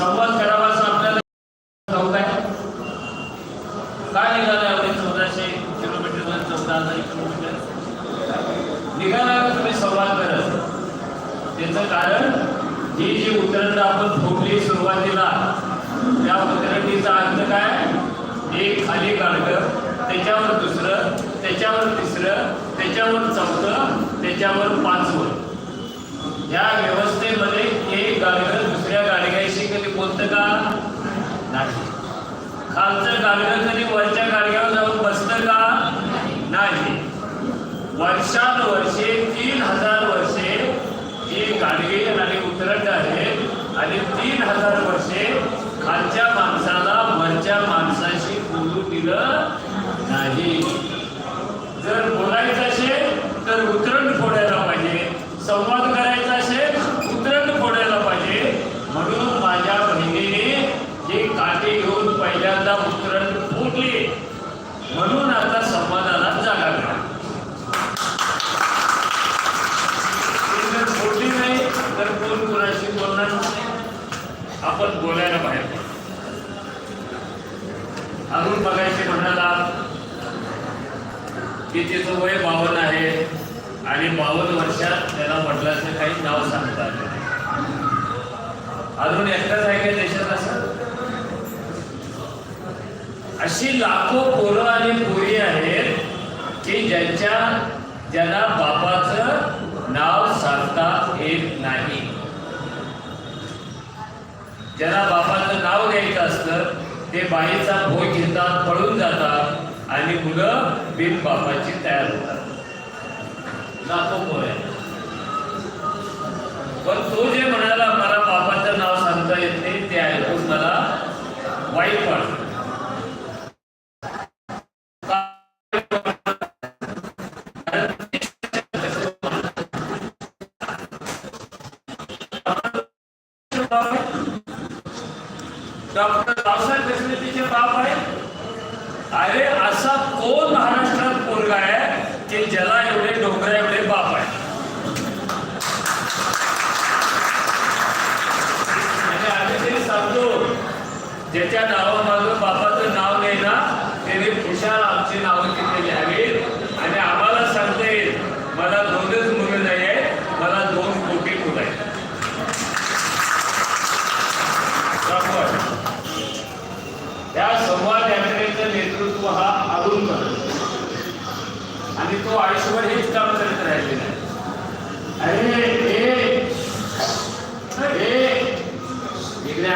संवाद करावा असं आपल्याला ठाऊक आहे काय निघालं एवढे चौदाशे किलोमीटर चौदा हजार किलोमीटर निघाला तुम्ही संवाद करत. त्याचं कारण ही जी उतरण आपण फोडली सुरुवातीला त्या उतरणीचा अर्थ काय? एक खाली गाडगं त्याच्यावर दुसरं त्याच्यावर तिसरं त्याच्यावर चौथं त्याच्यावर पाचवं. या व्यवस्थेमध्ये एक गाडगं दुसऱ्या गाडग्याशी कधी बोलतं का नाही. खालचं गाडगं कधी वरच्या गाडग्यावर जाऊन बसतं का? नाही. वर्षानुवर्षे तीन हजार वर्षे ही गाडगे आणि उतरंड आहेत आणि तीन हजार वर्षे खालच्या माणसाला वरच्या माणसाशी बोलू दिलं नाही जर बोलायचं असेल तर उतरण फोडायला पाहिजे संवाद करायचा असेल उतरण फोडायला पाहिजे म्हणून माझ्या बहिणीने हे काटे घेऊन पहिल्यांदा उतरण फोडले म्हणून आता संवादाला जागा मिळाली ती जर फोडली नाही तर कोण कोणाशी बोलणार नाही आपण बोलायला बाहेर. अजून बघायचे म्हणाला की तिचं वय बावन आहे आणि बावन वर्षात त्याला वडिलांचं काही नाव सांगता आलं अजून एकटाच आहे का देशात असं अशी लाखो पोरं आणि पोरी आहेत की ज्यांच्या ज्यांना बापाचं नाव सांगता येत नाही. ज्यांना बापाचं नाव घ्यायचं असतं ते बाईचा भोग घेतात पळून जातात आणि मुलं बिन बापाची तयार होतात. लाखो पण तो जे म्हणाला ज्याला एवढे डोंगरा एवढे बाप आहे आणि आम्ही तरी सांगतो ज्याच्या नावामागं बापाचं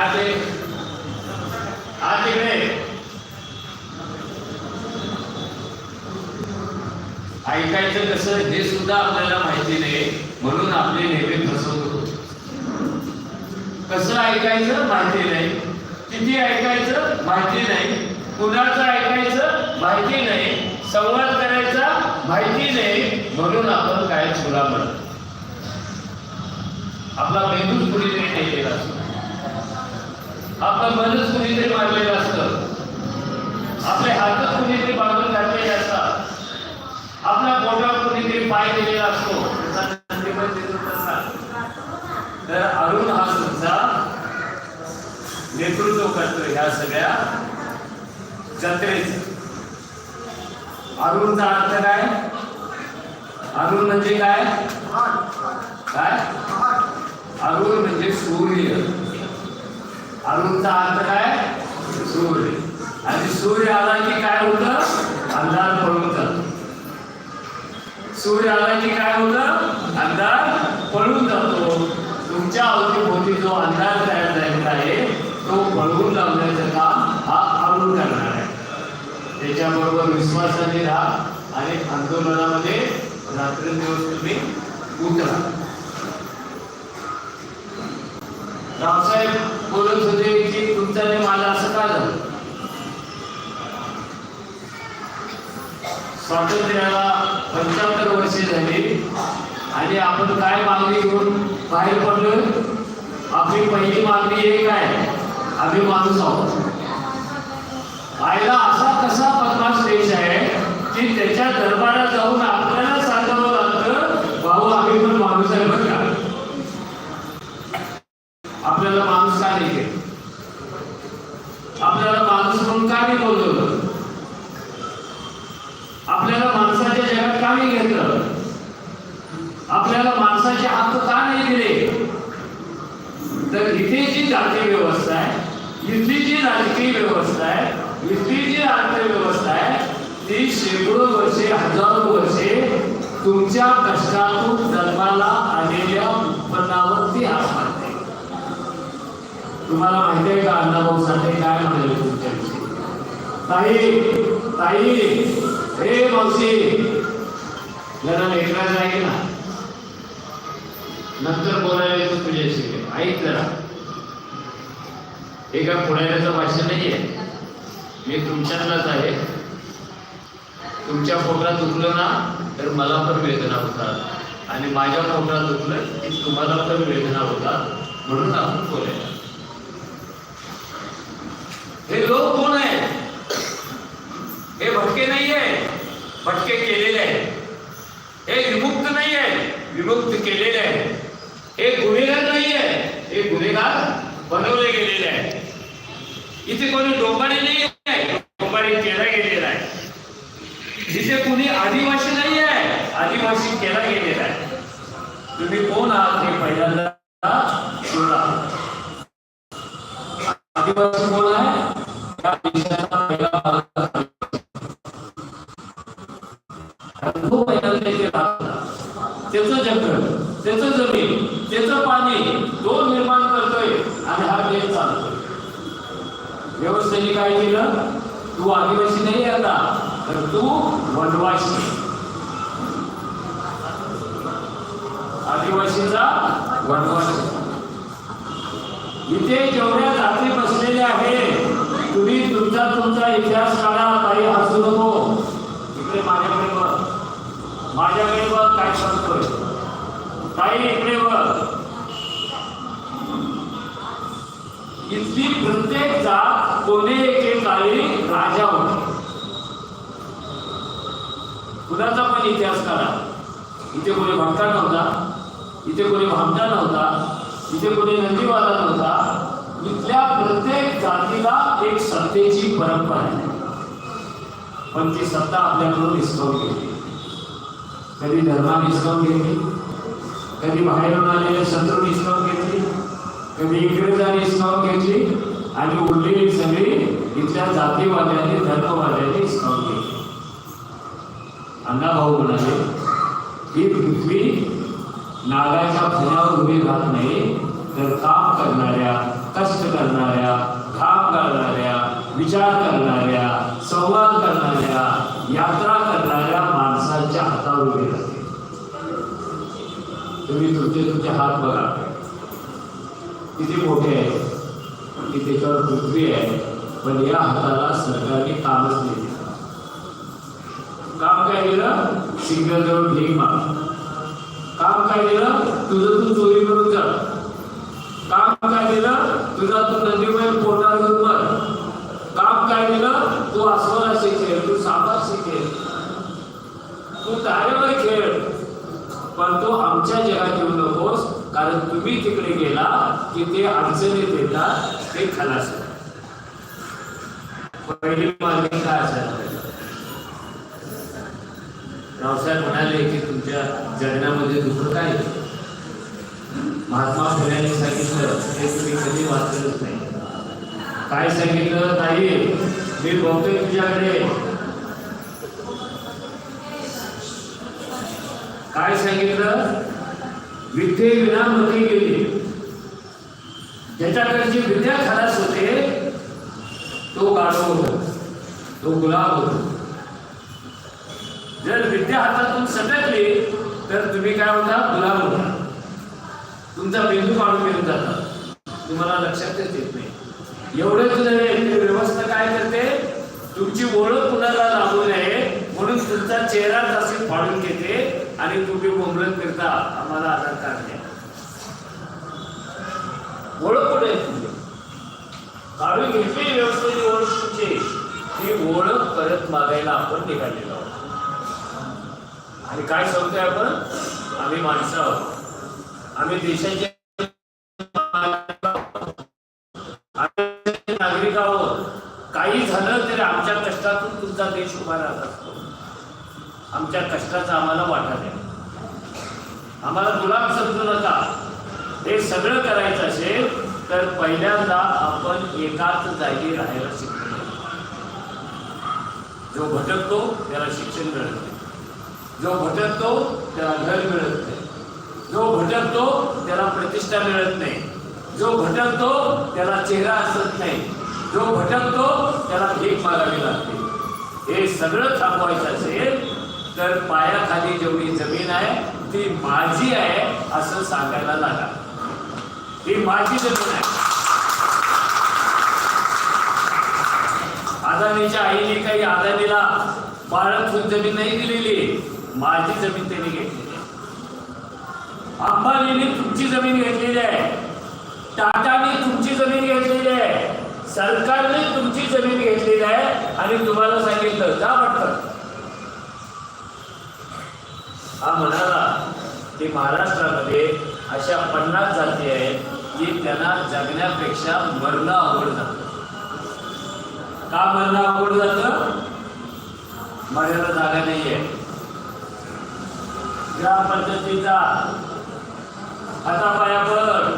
इकडे आत इकडे ऐकायचं कसं हे सुद्धा आपल्याला माहिती नाही म्हणून आपले नेहमी फसवणूक कसं ऐकायचं माहिती नाही. किती ऐकायचं माहिती नाही. कुणाचं ऐकायचं माहिती नाही. संवाद करायचा माहिती नाही. म्हणून आपण काय चुला म्हणतो. आपला मेंदूच कुणीतरी नाही केला असतो. आपलं मनच कुणीतरी मारलेलं असतं. आपले हातच कुणीतरी बांधून घातलेले असतात. आपल्या बोटावर कुणीतरी पाय दिलेला असतो. तर अरुण हा सुद्धा नेतृत्व करतो ह्या सगळ्या जत्रेच. अरुणचा अर्थ काय? अरुण म्हणजे काय? काय? अरुण म्हणजे सूर्य. अरुणचा अर्थ काय? सूर्य. आणि सूर्य आला की काय होतं? अंधार पळून सूर्य आला की काय होतं? अंधार पळून जातो. तुमच्या अवतीभोवती जो अंधार तयार झालेला आहे तो पळवून लावण्याचं काम हा अरुण करणार आहे. त्याच्याबरोबर विश्वासाने राहा आणि आंदोलनामध्ये रात्रंदिवस तुम्ही उतरा. रावसाहेब बोलत होते की तुमच्याने मला असं का झालं? स्वातंत्र्याला पंच्याहत्तर वर्षे झाली आणि आपण काय मागणी घेऊन बाहेर पडलोय आपली पहिली मागणी एक आहे आम्ही माणूस आहोत. आयला असा कसा बदमाश देश आहे की त्याच्या दरबारात जाऊन आपण सांगावं लागतं भाऊ आम्ही पण माणूस आहे बरं का आपल्याला माणूस का नाही आपल्याला माणूस म्हणून का नाही बोलवलं आपल्याला माणसाच्या जगात का नाही घेतलं? आपल्याला माणसाचे हक्क का नाही दिले? तर इथे जी जाती व्यवस्था आहे इथली जी राजकीय व्यवस्था आहे इथली जी अर्थव्यवस्था आहे ती शेकडो वर्षे हजारो वर्षे तुमच्या कष्टातून जन्माला आलेल्या उत्पन्नावरती आधारते तुम्हाला माहिती आहे का अण्णाभाऊ साठे? काय म्हणाले तुमच्याविषयी ताई ताई हे मावशी जरा लेकराचं आहे ना. नंतर बोलायला येतो तुझ्याशी. ऐक जरा. हे काय पुण्याचं भाषण नाहीये. मी तुमच्यातलाच आहे. तुमच्या पोटात दुखलं ना तर मला पण वेदना होतात. आणि माझ्या पोटात दुखलं की तुम्हाला पण वेदना होतात. म्हणून आपण बोलायला. हे लोक कोण आहे हे भटके नहीं है। भटके केलेले आहे हे विमुक्त नाही आहे विमुक्त केलेले आहे हे गुन्हेगार नाही आहे हे गुन्हेगार बनवले गेलेले आहे इथे कोणी डोंबाडी त्याचं चक्र त्याचं जमीन त्याचं पाणी तो निर्माण करतोय आणि हा देश चालतोय. व्यवस्थेने काय केलं? तू आदिवासी नाही आता तर तू वनवासी आदिवासीचा वनवासी इथे जेवढ्या जाती बसलेले आहेत तुम्ही तुमचा तुमचा इतिहास काढा काही हसू नको. इकडे माझ्याकडे माझ्याकडे बघ काय सांगतोय? काही इकडे बघ. इथली प्रत्येक जात कोणी एकेकाळी राजा होते. कुणाचा पण इतिहास करा इथे कोणी भक्ता नव्हता इथे कोणी भामटा नव्हता इथे कोणी नंदीवाला नव्हता. इथल्या प्रत्येक जातीला एक सत्तेची परंपरा आहे. पण ती सत्ता आपल्याकडून हिसकावून गेली. कधी धर्माने हिसकावून घेतली? कधी बाहेरून आलेल्या शत्रू हिसकावून घेतली? कधी इंग्रजांनी हिसकावून घेतली? आणि उरलेली सगळी इथल्या जातीवाद्यांनी धर्मवाद्यांनी हिसकावून घेतली. अण्णाभाऊ म्हणाले ही पृथ्वी नागाच्या फुलावर उभी राहत नाही तर काम करणाऱ्या कष्ट करणाऱ्या घाम करणाऱ्या विचार करणाऱ्या संवाद करणाऱ्या यात्रा हातावर उभी असते. तुम्ही तुमचे तुमचे हात बघा. किती मोठे आहे. की त्याच्यावर पृथ्वी आहे. पण या हाताला सरकारने कामच नाही दिलं. काम काय दिलं सिग्नल जवळ ढीक मार काम काय दिलं तुझं तू चोरी करून जा. काम काय दिलं तुझा तू नदीवर पोटार करून मर. काम काय दिलं तू अस्वला शिकेल तू सापार शिकेल तू तारेवर खेळ. पण तो आमच्या जगात येऊ नकोस कारण तुम्ही तिकडे गेला की ते अडचणीत येतात ते खलास पहिली मागणी काय असायला रावसाहेब म्हणाले की तुमच्या जगण्यामध्ये दुःख काय महात्मा फुल्यांनी सांगितलं हे तुम्ही कधी वाचलंच नाही. काय सांगितलं? नाही मी बघतोय तुझ्याकडे. काय सांगितलं? विद्ये विना मती गेली. जी विद्या खलास होते तो गाढव होतो तो गुलाब होतो. जर विद्या हातातून सटकली तर तुम्ही काय होता? गुलाब होता. तुमचा बिंदू काढून घेऊन जाता. तुम्हाला लक्षातच येत नाही. एवढंच नव्हे व्यवस्था काय करते? तुमची ओळख कुणाला लागू नये म्हणून तुमचा चेहरा तसे फाडून घेते. आणि कुठे बोंबलत करता आम्हाला आधार कार्ड द्या. ओळख कुठे आहे तुमची? काढून घेतली व्यवस्थेची ओळख तुमची. ती ओळख परत मागायला आपण निघालेलो आहोत. आणि काय सांगतोय आपण? आम्ही माणसं आहोत. आम्ही देशाचे नागरिक नागरिक आहोत. काही झालं तरी आमच्या कष्टातून तुमचा देश उभा राहत असतो. आमच्या कष्टाचा आम्हाला वाटा द्या. आम्हाला गुलाम समजू नका. हे सगळं करायचं असेल तर पहिल्यांदा आपण एकाच जागी राहायला शिकतो. जो भटकतो त्याला शिक्षण मिळत नाही. जो भटकतो त्याला घर मिळत नाही. जो भटकतो त्याला प्रतिष्ठा मिळत नाही. जो भटकतो त्याला चेहरा असत नाही. जो भटकतो त्याला भीक मागावी लागते. हे सगळं थांबवायचं असेल तर पायाखाली जेवढी जमीन आहे ती माझी आहे असं सांगायला लागा. ही माझी जमीन आहे. अदानीच्या आईने काही अदानीला बाळगून जमीन नाही दिलेली माझी जमीन त्यांनी घेतलेली आहे. अंबानीने तुमची जमीन घेतलेली आहे. टाटाने तुमची जमीन घेतलेली आहे. सरकारने तुमची जमीन घेतलेली आहे. आणि तुम्हाला सांगितलं जा वाटतं हा म्हणाला की महाराष्ट्रामध्ये अशा पन्नास जाती आहेत की त्यांना जगण्यापेक्षा मरणं आवड जातं. का मरणं अवघड जातं? मरायला जागा नाहीये. ग्रामपंचायतीचा हातापायावर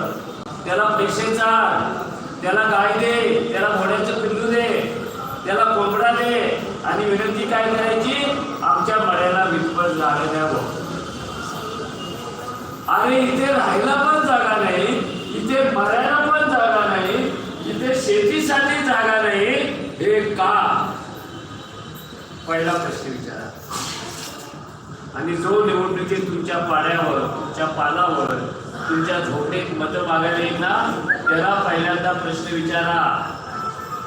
त्याला पैसे चाल त्याला गाय दे त्याला घोड्याचं पिल्लू दे त्याला कोंबडा दे आणि विनंती काय करायची? आमच्या मड्याला विस्पर जागा आणि इथे राहायला पण जागा नाही इथे मरायला पण जागा नाही इथे शेतीसाठी जागा नाही. हे का? पहिला प्रश्न विचारा. आणि जो निवडणुकीत तुमच्या पाड्यावर तुमच्या पानावर तुमच्या झोपडीत मतं मागायला येईल ना त्याला पहिल्यांदा प्रश्न विचारा.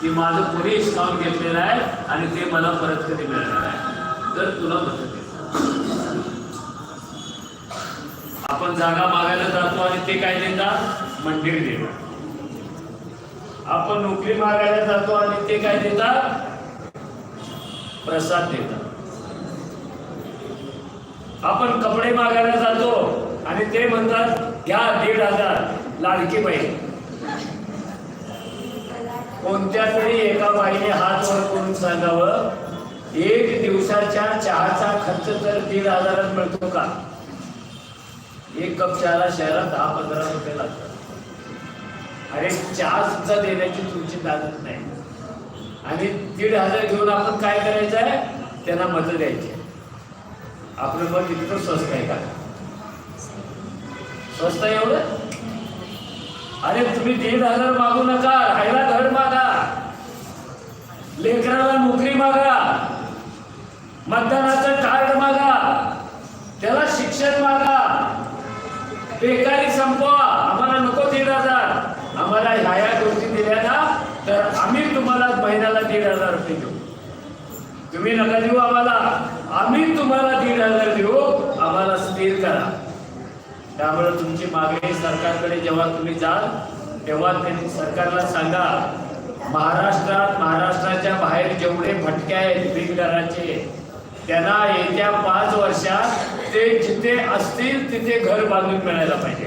की माझं कोणी हिसकावून घेतलेलं आहे आणि ते मला परत कधी मिळणार आहे? तर तुला मदत देतो. आपण जागा मागायला जातो आणि ते काय देतात? मंदिर देतात. आपण नोकरी मागायला जातो आणि ते काय देतात? प्रसाद देतात. आपण कपडे मागायला जातो आणि ते म्हणतात घ्या दीड हजार लाडकी बाई कोणत्या तरी एका बाईने हात वर करून सांगावं एक दिवसाच्या चहाचा खर्च तर दीड हजारात मिळतो का? एक कप चहाला शहरात दहा पंधरा रुपये लागतात. अरे चहा सुद्धा देण्याची तुमची दादत नाही. आणि दीड हजार घेऊन आपण काय करायचं आहे त्यांना मदत द्यायची. आपलं मग इतकं स्वस्त आहे का? स्वस्त आहे एवढं? अरे तुम्ही दीड हजार मागू नका. राहायला घर मागा लेकराला नोकरी मागा. मतदानाचं कार्ड मागा. त्याला शिक्षण मागा. बेकारी संपवा. आम्हाला नको दीड हजार. आम्हाला ह्या ह्या गोष्टी दिल्या ना तर आम्ही तुम्हाला महिन्याला दीड हजार रुपये देऊ. तुम्ही नका देऊ आम्हाला. आम्ही तुम्हाला दीड हजार देऊ. आम्हाला स्थिर करा. त्यामुळे तुमची मागणी सरकारकडे जेव्हा तुम्ही जाल तेव्हा त्यांनी सरकारला सांगा महाराष्ट्रात महाराष्ट्राच्या बाहेर जेवढे भटके आहेत बिगदाराचे त्यांना येत्या पाच वर्षात ते जिथे असतील तिथे घर बांधून मिळायला पाहिजे.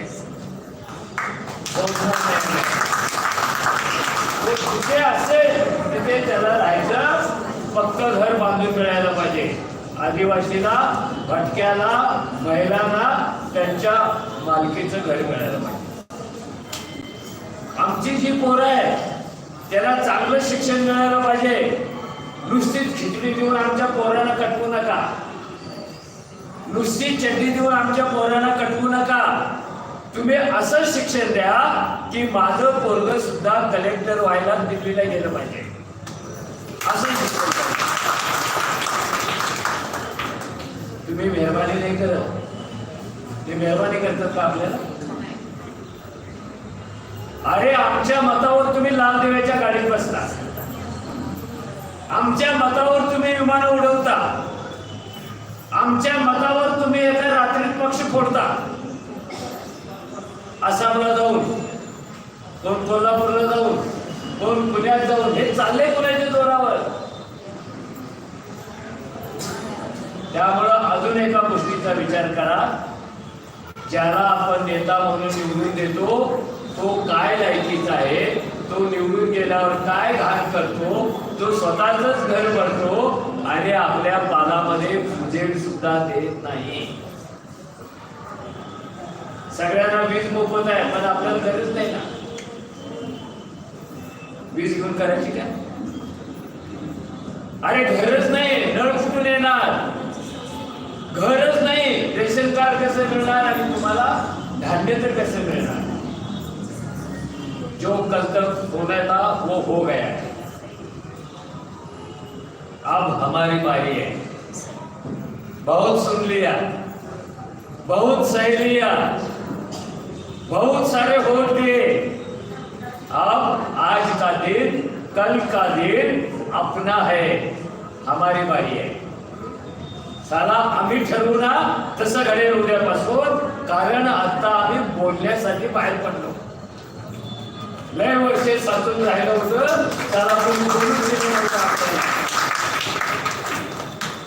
जिथे असेल तिथे त्याला राहायचं फक्त घर बांधून मिळायला पाहिजे. आदिवासीला भटक्याला महिलांना त्यांच्या मालकीचं घर मिळायला पाहिजे. आमची जी पोरं आहे त्याला चांगलं शिक्षण मिळायला पाहिजे. नुसतीच खिचडी देऊन आमच्या पोरांना कटवू नका. नुसती चड्डी देऊन आमच्या पोरांना कटवू नका. तुम्ही असं शिक्षण द्या की माझं पोरग सुद्धा कलेक्टर व्हायला दिल्लीला गेलं पाहिजे. असं शिक्षण द्या. तुम्ही मेहरबानी नाही करत. ते मेहरबानी करतात का आपल्याला? अरे आमच्या मतावर तुम्ही लाल देवाच्या गाडीत बसता. आमच्या मतावर तुम्ही विमानं उडवता. आमच्या मतावर तुम्ही एका रात्रीत पक्ष फोडता. आसामला जाऊन कोण कोल्हापूरला जाऊन कोण पुण्यात जाऊन हे चालले पुण्याच्या जोरावर. त्यामुळं अजून एका गोष्टीचा विचार करा. ज्याला आपण नेता म्हणून निवडून देतो तो काय लायकीचा आहे तो निवडून गेल्यावर काय घाण करतो? तो स्वतःच घर भरतो आणि आपल्या बागामध्ये उजेड सुद्धा देत नाही. सगळ्यांना वीज मोफत आहे पण आपल्याला गरज नाही ना? वीज घेऊन करायची काय? अरे घरच नाही नळ कुठून येणार. घरच नाही रेशन कार्ड कसं मिळणार आणि तुम्हाला धान्य तर कसं मिळणार? जो कल तक होना था, वो हो गया। है अब हमारी बारी है। बहुत सुन लिया। बहुत सह लिया। बहुत सारे वोट दिए। अब आज का दिन, कल का दिन अपना है। हमारी बारी आहे साला आम्ही ठरवू ना तसं घडेल उद्यापासून कारण आता आम्ही बोलण्यासाठी बाहेर पडलो लय वर्ष साचून राहिलं होतं त्याला आपण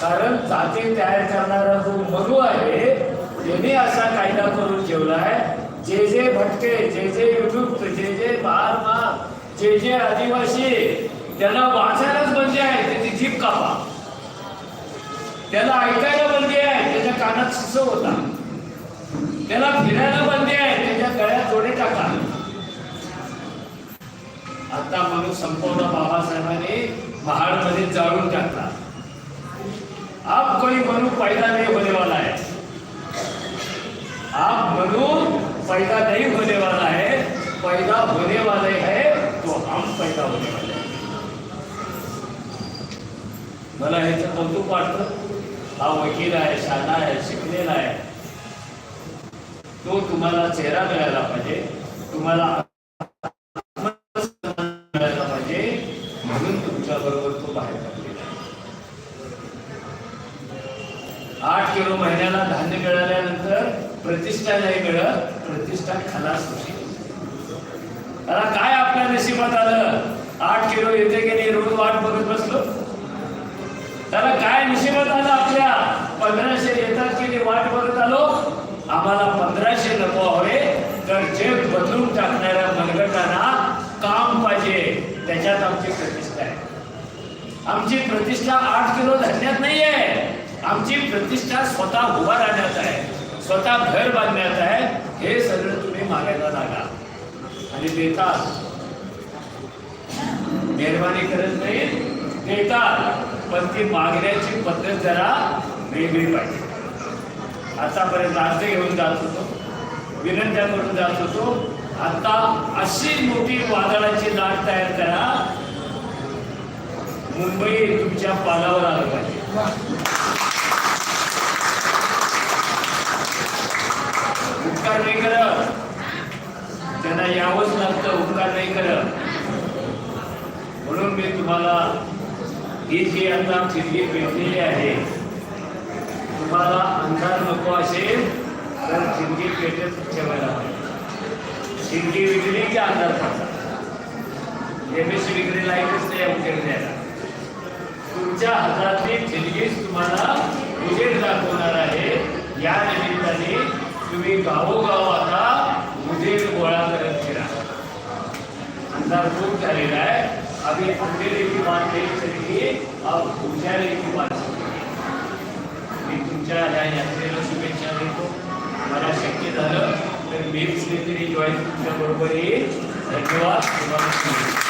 कारण जाती तयार करणारा जो मधू आहे त्याने असा कायदा करून ठेवलाय जे जे भटके जे जे युवक जे जे बाल जे जे आदिवासी त्याला वाचायलाच बंदी आहे त्याची जीप कापा. त्याला ऐकायला बंदी आहे त्याच्या कानात शिसव होता. त्याला फिरायला बंदी आहे आता म्हणून संपूर्ण बाबासाहेबांनी महाडमध्ये जाळून टाकला. आप कोई मनु पैदा नहीं होने वाला है आप मनु पैदा नहीं होने वाला है पैदा होने वाले हैं तो हम पैदा होने वाले हैं मला ह्याचं कौतुक वाटतं. हा वकील आहे शाळा आहे, शिकलेला आहे. तो तुम्हाला चेहरा मिळायला पाहिजे. तुम्हाला किलो धान्य मिळाल्यानंतर प्रतिष्ठा नाही मिळत प्रतिष्ठा खलास होती. आता काय आपल्या नशिबात आलं? आठ किलो येते की नाही? रोज वाट बघत बसलो. त्याला काय नशिबात आलं आपल्या? पंधराशे येतात की नाही? वाट बघत आलो. आम्हाला पंधराशे नको हवे तर जग बदलून टाकणाऱ्या मनगटांना काम पाहिजे. त्याच्यात आमची प्रतिष्ठा आहे. आमची प्रतिष्ठा आठ किलो धान्यात नाही आहे आमची प्रतिष्ठा स्वतः उभा राहण्यात आहे. स्वतः घर बांधण्यात आहे. हे सगळं तुम्ही मागायला लागा. आणि देतात. मेहरबानी करत नाही. देतात. पण ती मागण्याची पद्धत जरा वेगळी पाहिजे. आतापर्यंत अर्ज घेऊन जात होतो. विनंत्या करून जात होतो. आता अशी मोठी वादळाची लाट तयार करा. मुंबई तुमच्या पालावर आलं पाहिजे. उपकार नाही करत. त्यांना यावंच लागतं उपकार नाही करत. म्हणून मी तुम्हाला ही जी आता फिरली भेटलेली आहे तुम्हाला अंधार नको असेल तर खिडकी पेटत ठेवायला पाहिजे खिडकी विकली की अंधार पडला एम एस विक्री लाईकच नाही उजेड द्यायला. तुमच्या हातातली खिडकीच तुम्हाला उजेड दाखवणार आहे. या निमित्ताने तुम्ही गावोगाव आता उजेड गोळा करत फिरा. अंधार खूप झालेला आहे. अभी अंधेरे की बात नहीं चलेगी अब उजाले की बात चलेगी मी तुमच्या या यात्रेला शुभेच्छा देतो. मला शक्य झालं तर मीच काहीतरी जॉईन तुमच्या बरोबर येईल धन्यवाद. तुम्हाला